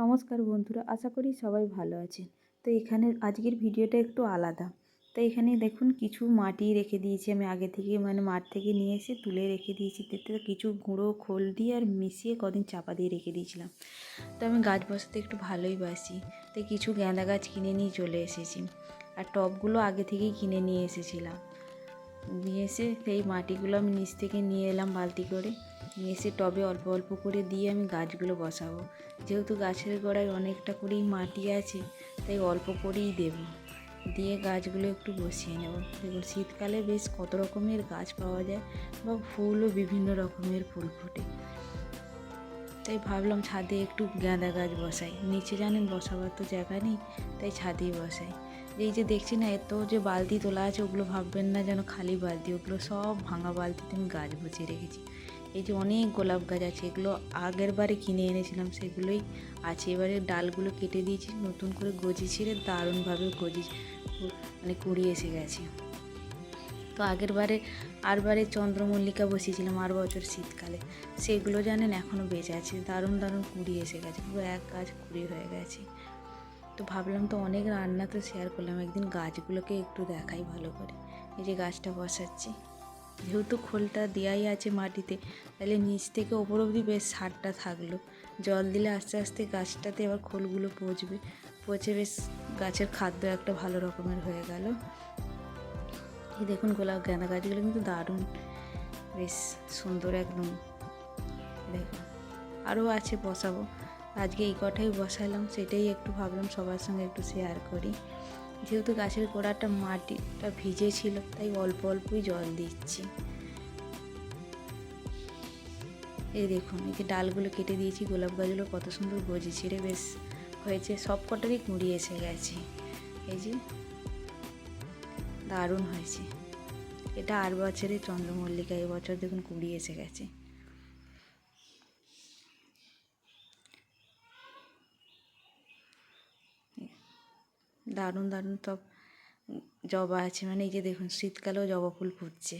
নমস্কার বন্ধুরা, আশা করি সবাই ভালো আছেন। তো এখানে আজকের ভিডিওটা একটু আলাদা। তো এখানে দেখুন কিছু মাটি রেখে দিয়েছি আমি আগে থেকে মানে মাঠ থেকে নিয়ে এসে তুলে রেখে দিয়েছি। তাতে কিছু গুঁড়ো, খোল দিয়ে আর মিশিয়ে কদিন চাপা দিয়ে রেখে দিয়েছিলাম। তো আমি গাছ বসাতে একটু ভালোই বাসি। তো কিছু গাঁদা গাছ কিনে নিয়ে চলে এসেছি। আর টবগুলো আগে থেকেই কিনে নিয়ে এসেছিলাম। নিয়ে এসে সেই মাটিগুলো আমি নিচ থেকে নিয়ে এলাম বালতি করে। নিয়ে এসে টবে অল্প অল্প করে দিয়ে আমি গাছগুলো বসাবো। যেহেতু গাছের গোড়ায় অনেকটা করেই মাটি আছে, তাই অল্প করেই দেবো। দিয়ে গাছগুলো একটু বসিয়ে নেব। দেখুন, শীতকালে বেশ কত রকমের গাছ পাওয়া যায় বা ফুলও বিভিন্ন রকমের ফুল ফোটে। তাই ভাবলাম ছাদে একটু গাঁদা গাছ বসাই। নিচে জানেন বসাবার তো জায়গা নেই, তাই ছাদেই বসাই। এই যে দেখছি না, এত যে বালতি তোলা আছে, ওগুলো ভাববেন না যেন খালি বালতি, ওগুলো সব ভাঙা বালতিতে আমি গাছ বসিয়ে রেখেছি। এই যে অনেক গোলাপ গাছ আছে, এগুলো আগের বারে কিনে এনেছিলাম, সেগুলোই আছে। এবারে ডালগুলো কেটে দিয়েছি, নতুন করে গজি ছিঁড়ে দারুণভাবে গজি মানে কুড়ি এসে গেছে। তো আগের বারে আরবারে চন্দ্রমল্লিকা বসিয়েছিলাম আর বছর শীতকালে। সেগুলো জানেন এখনও বেঁচে আছে। দারুণ দারুণ কুড়ি এসে গেছে। পুরো এক গাছ কুড়ি হয়ে গেছে। তো ভাবলাম তো অনেক রান্না তো শেয়ার করলাম। একদিন গাছগুলোকে একটু দেখাই ভালো করে। এই যে গাছটা বসাচ্ছি। যেহেতু খোলটা দেওয়াই আছে মাটিতে, তাহলে নিচ থেকে ওপর অবধি বেশ সারটা থাকল। জল দিলে আস্তে আস্তে গাছটাতে আবার খোলগুলো পচবে। পচে বেশ গাছের খাদ্য একটা ভালো রকমের হয়ে গেল। এই দেখুন গোলাপ গাঁদা গাছগুলো কিন্তু দারুণ। বেশ সুন্দর একদম। দেখুন আরও আছে বসাবো। আজকে এই কটাই বসালাম, সেটাই একটু ভাবলাম সবার সঙ্গে একটু শেয়ার করি। যেহেতু গাছের গোড়াটা মাটিটা ভিজে ছিল, তাই অল্প অল্পই জল দিচ্ছি। এই দেখুন, এই যে ডালগুলো কেটে দিয়েছি, গোলাপ গাছগুলো কত সুন্দর গজি ছেড়ে বেশ হয়েছে। সব কটারই কুঁড়ি এসে গেছে। এই যে দারুণ হয়েছে। এটা আর বছরে চন্দ্রমল্লিকা এবছর দেখুন কুড়ি এসে গেছে। দারুণ দারুণ সব জবা আছে। মানে এই যে দেখুন, শীতকালেও জবা ফুল ফুটছে।